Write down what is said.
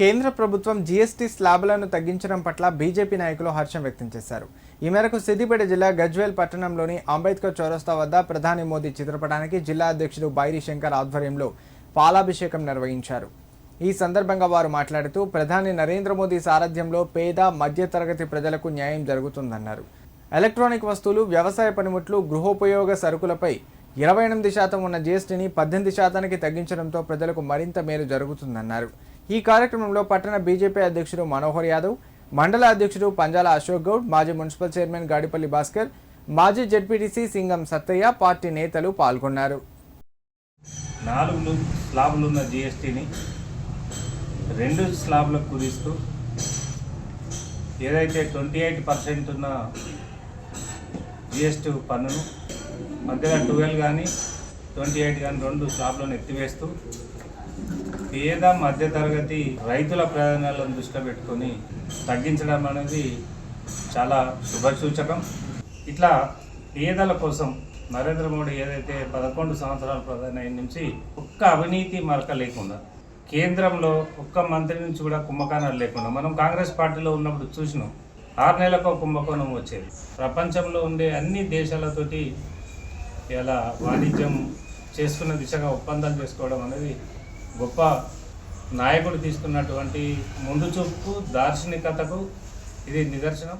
కేంద్ర ప్రభుత్వం జీఎస్టీ స్లాబులను తగ్గించడం పట్ల బీజేపీ నాయకులు హర్షం వ్యక్తం చేశారు. ఈ మేరకు సిద్దిపేట జిల్లా గజ్వేల్ పట్టణంలోని అంబేద్కర్ చౌరస్తా వద్ద ప్రధాని మోదీ చిత్రపటానికి జిల్లా అధ్యక్షుడు బైరి శంకర్ ఆధ్వర్యంలో పాలాభిషేకం నిర్వహించారు. ఈ సందర్భంగా వారు మాట్లాడుతూ ప్రధాని నరేంద్ర మోదీ సారథ్యంలో పేద మధ్యతరగతి ప్రజలకు న్యాయం జరుగుతుందన్నారు. ఎలక్ట్రానిక్ వస్తువులు వ్యవసాయ పనిముట్లు గృహోపయోగ సరుకులపై ఇరవై ఎనిమిది శాతం ఉన్న జీఎస్టీని పద్దెనిమిది శాతానికి తగ్గించడంతో ప్రజలకు మరింత మేలు జరుగుతుందన్నారు. ఈ కార్యక్రమంలో పట్టణ బీజేపీ అధ్యక్షుడు మనోహర్ యాదవ్ మండల అధ్యక్షుడు పంజాల అశోక్ గౌడ్ మాజీ మున్సిపల్ చైర్మన్ గాడిపల్లి భాస్కర్ మాజీ జెడ్పీటీసీ సింగం సత్తయ్య పార్టీ నేతలు పాల్గొన్నారు. నాలుగు స్లాబ్లు ఉన్న జిఎస్టీని రెండు స్లాబ్లకు కుదిస్తూ ఏదైతే ట్వంటీ ఎయిట్ పర్సెంట్ ఉన్న జిఎస్టీ పన్నును మధ్యలో ట్వెల్వ్ కానీ ట్వంటీ ఎయిట్ కానీ రెండు స్లాబ్లను ఎత్తివేస్తూ పేద మధ్యతరగతి రైతుల ప్రయోజనాలను దృష్టిలో పెట్టుకొని తగ్గించడం అనేది చాలా శుభసూచకం. ఇట్లా పేదల కోసం నరేంద్ర మోడీ ఏదైతే పదకొండు సంవత్సరాల ప్రధాని నుంచి ఒక్క అవినీతి మరక లేకుండా కేంద్రంలో ఒక్క మంత్రి నుంచి కూడా కుంభకోణాలు లేకుండా మనం కాంగ్రెస్ పార్టీలో ఉన్నప్పుడు చూసినాం ఆరు నెలలకు కుంభకోణం వచ్చేది. ప్రపంచంలో ఉండే అన్ని దేశాలతోటి ఇలా వాణిజ్యం చేసుకున్న దిశగా ఒప్పందాలు చేసుకోవడం అనేది గొప్ప నాయకుడు తీసుకున్నటువంటి ముందు చూపు దార్శనికతకు ఇది నిదర్శనం.